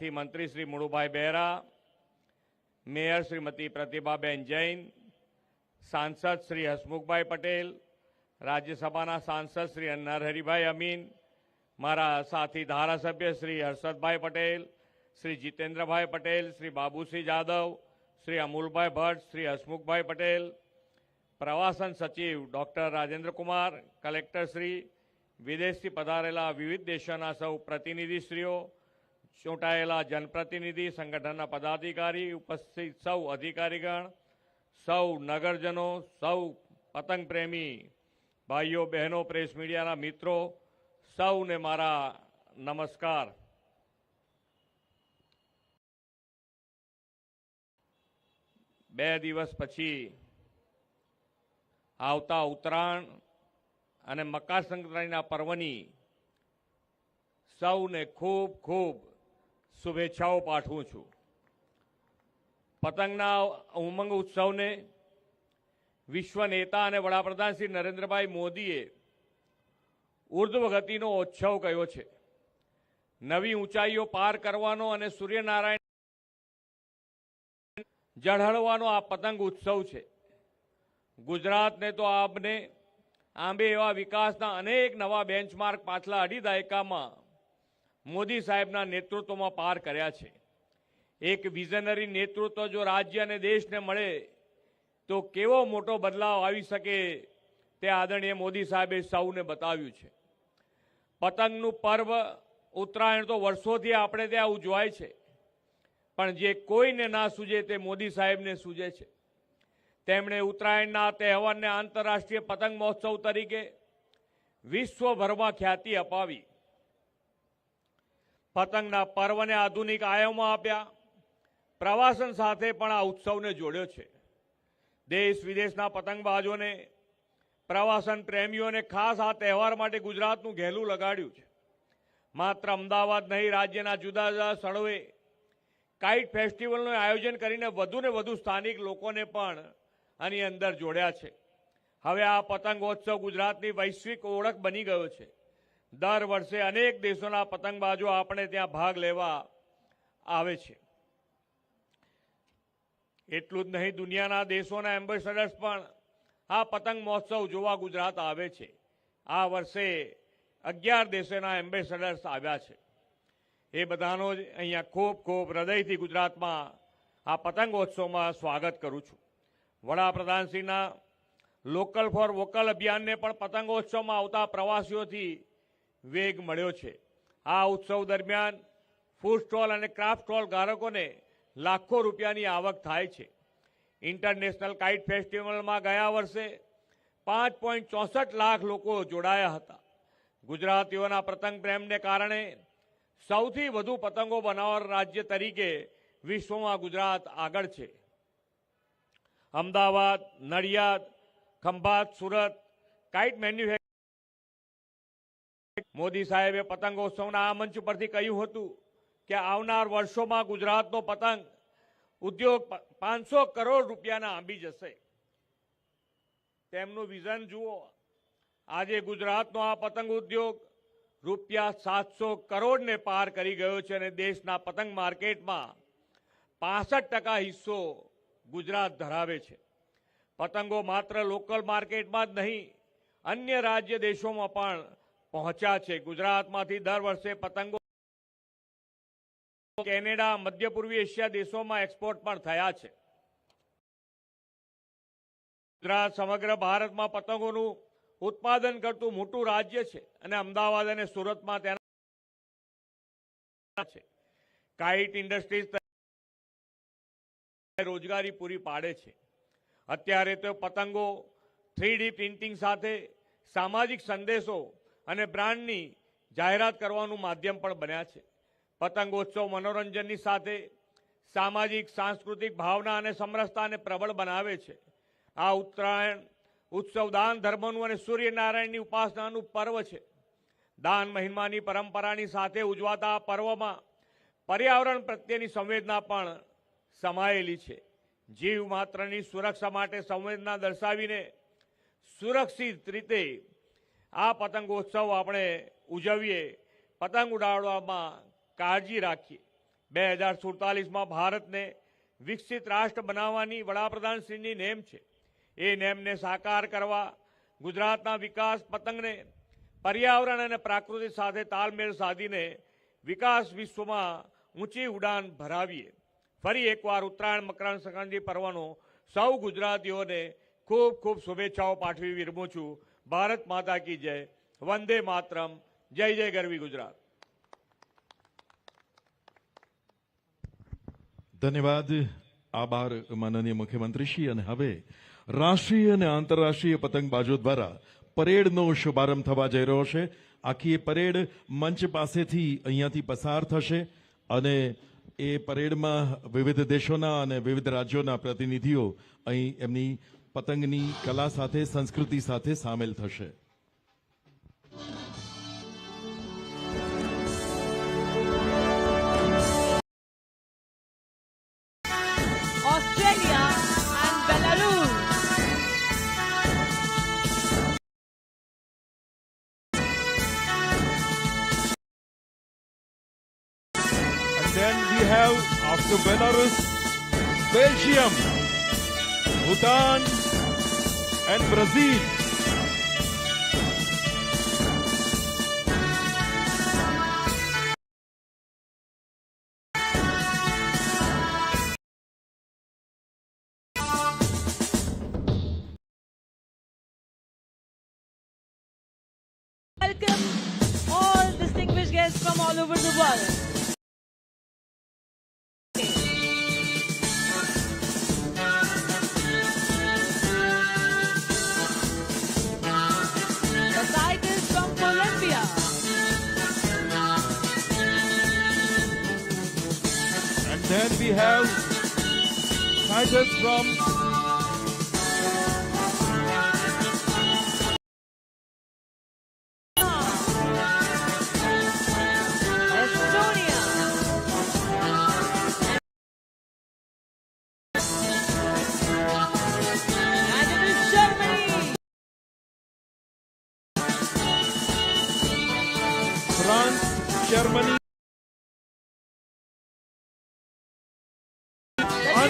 સાથી મંત્રી શ્રી મુળુભાઈ બહેરા, મેયર શ્રીમતી પ્રતિભાબેન જૈન, સાંસદ શ્રી હસમુખભાઈ પટેલ, રાજ્યસભાના સાંસદ શ્રી નરહરિભાઈ અમીન, મારા સાથી ધારાસભ્ય શ્રી હર્ષદભાઈ પટેલ, શ્રી જીતેન્દ્રભાઈ પટેલ, શ્રી બાબુસિંહ જાદવ, શ્રી અમૂલભાઈ ભટ્ટ, શ્રી હસમુખભાઈ પટેલ, પ્રવાસન સચિવ ડૉક્ટર રાજેન્દ્રકુમાર કલેક્ટર શ્રી, વિદેશથી પધારેલા વિવિધ દેશોના સૌ પ્રતિનિધિશ્રીઓ ચૂંટાયેલા જનપ્રતિનિધિ સંગઠનના પદાધિકારી, ઉપસ્થિત સૌ અધિકારીગણ, સૌ નગરજનો, સૌ પતંગ પ્રેમી ભાઈઓ, બહેનો, પ્રેસ મીડિયાના મિત્રો, સૌને મારા નમસ્કાર. બે દિવસ પછી આવતા ઉત્તરાયણ અને મકર સંક્રાંતિના પર્વની સૌને ખૂબ ખૂબ શુભેચ્છાઓ પાઠવું છું. પતંગના ઉમંગ ઉત્સવને વિશ્વ નેતા અને વડાપ્રધાન શ્રી નરેન્દ્રભાઈ મોદીએ ઉર્ધ્વગતિનો ઉત્સવ કહ્યો છે. નવી ઊંચાઈઓ પાર કરવાનો અને સૂર્યનારાયણ ઝળહળવાનો આ પતંગ ઉત્સવ છે. ગુજરાતને તો આપને આંબે એવા વિકાસના અનેક નવા બેન્ચમાર્ક પાછલા અઢી દાયકામાં મોદી સાહેબના નેતૃત્વમાં પાર કર્યા છે. એક વિઝનરી નેતૃત્વ જો રાજ્ય અને દેશને મળે, તો કેવો મોટો બદલાવ આવી શકે તે આદરણીય મોદી સાહેબે સૌને બતાવ્યું છે. પતંગનું પર્વ, ઉત્તરાયણ તો વર્ષોથી આપણે ત્યાં ઉજવાય છે. પણ જે કોઈને ના સૂજે તે મોદી સાહેબને સૂજે છે. તેમણે ઉત્તરાયણના તહેવારને આંતરરાષ્ટ્રીય પતંગ મહોત્સવ તરીકે વિશ્વભરમાં ખ્યાતિ અપાવી. પતંગના પર્વને આધુનિક આયામો આપ્યા. પ્રવાસન સાથે પણ આ ઉત્સવને જોડ્યો છે. દેશ વિદેશના પતંગબાજોને, પ્રવાસન પ્રેમીઓને ખાસ આ તહેવાર માટે ગુજરાતનું ઘેલું લગાડ્યું છે. માત્ર અમદાવાદ નહીં, રાજ્યના જુદા જુદા સ્થળોએ કાઇટ ફેસ્ટિવલનું આયોજન કરીને વધુને વધુ સ્થાનિક લોકોને પણ આની અંદર જોડ્યા છે. હવે આ પતંગોત્સવ ગુજરાતની વૈશ્વિક ઓળખ બની ગયો છે. દર વર્ષે અનેક દેશોના પતંગબાજો આપણે ત્યાં ભાગ લેવા આવે છે. એટલું જ નહીં, દુનિયાના દેશોના એમ્બેસેડર્સ પણ આ પતંગ મહોત્સવ જોવા ગુજરાત આવે છે. આ વર્ષે અગિયાર દેશોના એમ્બેસેડર્સ આવ્યા છે. એ બધાનો જ અહીંયા ખૂબ ખૂબ હૃદયથી ગુજરાતમાં આ પતંગોત્સવમાં સ્વાગત કરું છું. વડાપ્રધાનશ્રીના લોકલ ફોર વોકલ અભિયાનને પણ પતંગોત્સવમાં આવતા પ્રવાસીઓથી વેગ મળ્યો છે. આ ઉત્સવ દરમિયાન ફૂડ સ્ટોલ અને ક્રાફ્ટ સ્ટોલ ધારકોને લાખો રૂપિયાની આવક થાય છે. ઇન્ટરનેશનલ કાઇટ ફેસ્ટિવલમાં ગયા વર્ષે પાંચ પોઈન્ટ ચોસઠ લાખ લોકો જોડાયા હતા. ગુજરાતીઓના પતંગ પ્રેમને કારણે સૌથી વધુ પતંગો બનાવનાર રાજ્ય તરીકે વિશ્વમાં ગુજરાત આગળ છે. અમદાવાદ, નડિયાદ, ખંભાત, સુરત કાઇટ મેન્યુફેક્ચર મોદી સાહેબે પતંગોત્સવના આ મંચ પરથી કહ્યું હતું કે આવનાર વર્ષોમાં ગુજરાતનો પતંગ ઉદ્યોગ પાંચસો કરોડ રૂપિયાના આંબી જશે. તેમનું વિઝન જુઓ, આજે ગુજરાતનો આ પતંગ ઉદ્યોગ રૂપિયા સાતસો કરોડને પાર કરી ગયો છે અને દેશના પતંગ માર્કેટમાં પાસઠ ટકા હિસ્સો ગુજરાત ધરાવે છે. પતંગો માત્ર લોકલ માર્કેટમાં જ નહીં, અન્ય રાજ્ય દેશોમાં પણ પહોંચ્યા છે. ગુજરાતમાંથી દર વર્ષે પતંગો કેનેડા મધ્ય પૂર્વી એશિયા દેશોમાં એક્સપોર્ટ પણ થયા છે. ગુજરાત સમગ્ર ભારતમાં પતંગોનું ઉત્પાદન કરતું મોટું રાજ્ય છે અને અમદાવાદ અને સુરતમાં તેના છે. કાઇટ ઇન્ડસ્ટ્રીઝ રોજગારી પૂરી પાડે છે. અત્યારે તો પતંગો થ્રી પ્રિન્ટિંગ સાથે સામાજિક સંદેશો અને બ્રાન્ડની જાહેરાત કરવાનું માધ્યમ પણ બન્યા છે. પતંગોત્સવ મનોરંજનની સાથે સામાજિક, સાંસ્કૃતિક ભાવના અને સમરસતાને પ્રબળ બનાવે છે. આ ઉત્તરાયણ ઉત્સવ દાન, ધર્મનું અને સૂર્યનારાયણની ઉપાસનાનું પર્વ છે. દાન મહિમાની પરંપરાની સાથે ઉજવાતા આ પર્વમાં પર્યાવરણ પ્રત્યેની સંવેદના પણ સમાયેલી છે. જીવ માત્રની સુરક્ષા માટે સંવેદના દર્શાવીને સુરક્ષિત રીતે આ પતંગોત્સવ આપણે ઉજવીએ. પતંગ ઉડાડવામાં કાળજી રાખીએ. બે હજાર સુડતાલીસમાં ભારતને વિકસિત રાષ્ટ્ર બનાવવાની વડાપ્રધાનશ્રીની નેમ છે. એ નેમને સાકાર કરવા ગુજરાતના વિકાસ પતંગને પર્યાવરણ અને પ્રાકૃતિ સાથે તાલમેલ સાધીને વિકાસ વિશ્વમાં ઊંચી ઉડાન ભરાવીએ. ફરી એકવાર ઉત્તરાયણ મકર સંક્રાંતિ પર્વનો સૌ ગુજરાતીઓને ખૂબ ખૂબ શુભેચ્છાઓ પાઠવી વિરમું છું. ભારત માતા કી જય. વંદે માતરમ. જય જય ગરવી ગુજરાત. ધન્યવાદ. આભાર માનનીય મુખ્યમંત્રીશ્રી. અને હવે રાષ્ટ્રીય અને આંતરરાષ્ટ્રીય પતંગબાજો દ્વારા પરેડનો શુભારંભ થવા જઈ રહ્યો છે. આખી એ પરેડ મંચ પાસેથી અહીંયાથી પસાર થશે અને એ પરેડમાં વિવિધ દેશોના અને વિવિધ રાજ્યોના પ્રતિનિધિઓ અહીં એમની પતંગની કલા સાથે સંસ્કૃતિ સાથે સામેલ થશે Australia and Belarus. And then we have after Belarus, Belgium, Bhutan, and Brazil. Welcome all distinguished guests from all over the world. we have scientists from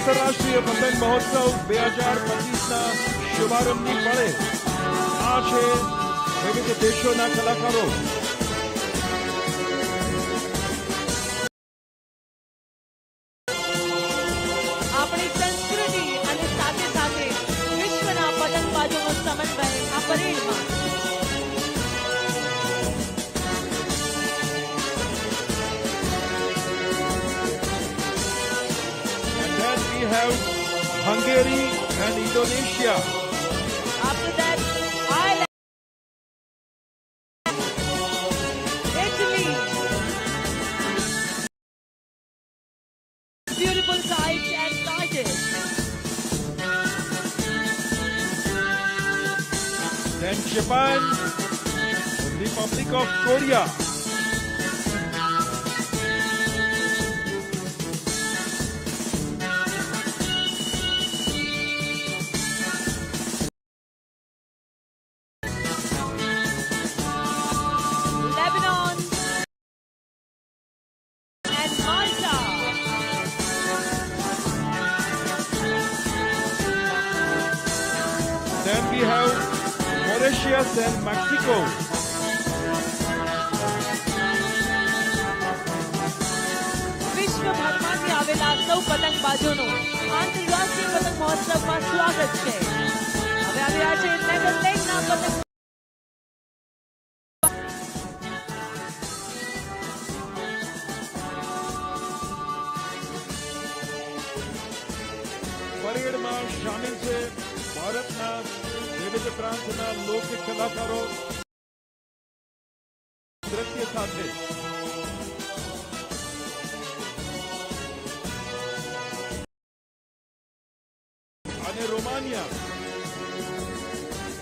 આંતરરાષ્ટ્રીય પતંગ મહોત્સવ બે હજાર પચીસના શુભારંભની પળે આ છે વિવિધ દેશોના કલાકારો have Hungary and Indonesia. After that, Ireland, Italy. Beautiful sights and sighted. Then Japan, Republic of Korea. Then we have Mauritius and Mexico. વિશ્વભરમાંથી આવેલા સૌ પતંગબાજોનું આંતરરાષ્ટ્રીય પતંગ મહોત્સવમાં સ્વાગત છે હવે આવ્યા છે નેધરલેન્ડના પતંગ પરેડમાં સામેલ છે ભારતના વિવિધ પ્રાંતના લોક કલાકારો દ્રશ્ય સાથે અને રોમાનિયા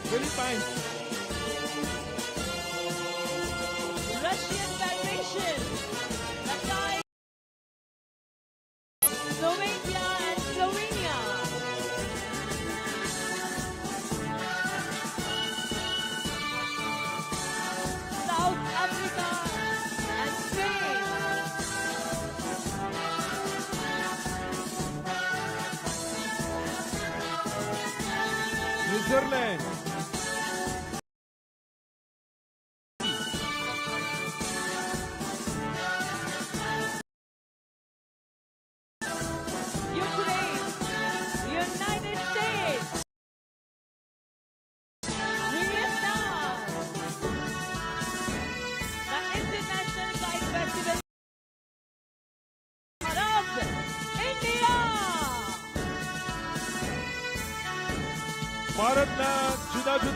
ફિલિપાઇન્સ Switzerland.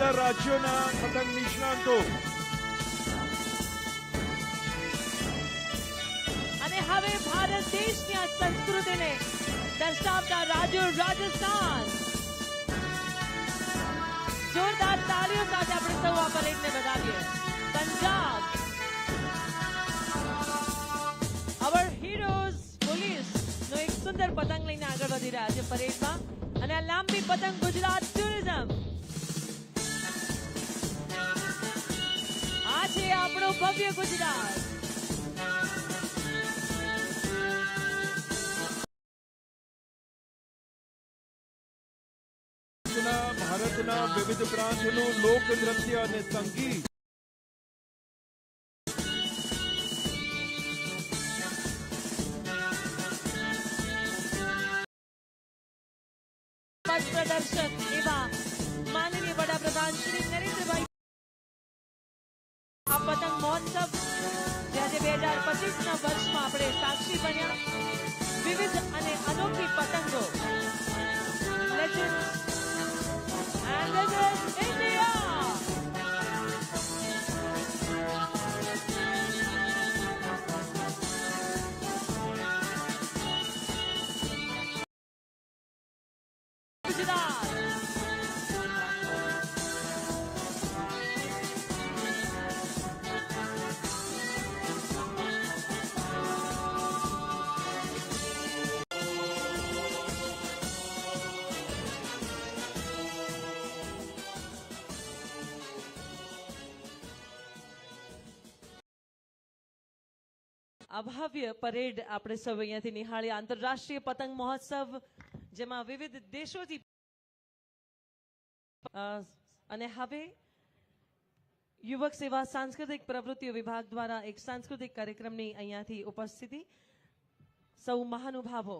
જુદા રાજ્યોના પતંગ નિષ્ણાંતો. અને હવે ભારત દેશની આ સંસ્કૃતિને દર્શાવતા રાજ્યો રાજસ્થાન. જોરદાર તાળીઓ સાથે આપણે સૌ આ પરેડને વધાવીએ પંજાબ. અવર હીરોઝ પોલીસ નો એક સુંદર પતંગ લઈને આગળ વધી રહ્યા છે પરેડમાં. અને આ લાંબી પતંગ ગુજરાત ટુરિઝમ છે આપણું ભવ્ય ગુજરાત. ભારતના વિવિધ પ્રાંતનું લોક નૃત્ય અને સંગીત. આપણે સાક્ષી બન્યા. વિવિધ અને અનોખી પતંગો. ગુજરાત આ ભવ્ય પરેડ આપણે સૌ અહીંયાથી નિહાળી આંતરરાષ્ટ્રીય પતંગ મહોત્સવ, જેમાં વિવિધ દેશોથી અને હવે યુવક સેવા, સાંસ્કૃતિક પ્રવૃત્તિઓ વિભાગ દ્વારા એક સાંસ્કૃતિક કાર્યક્રમની અહીંયાથી ઉપસ્થિતિ. સૌ મહાનુભાવો.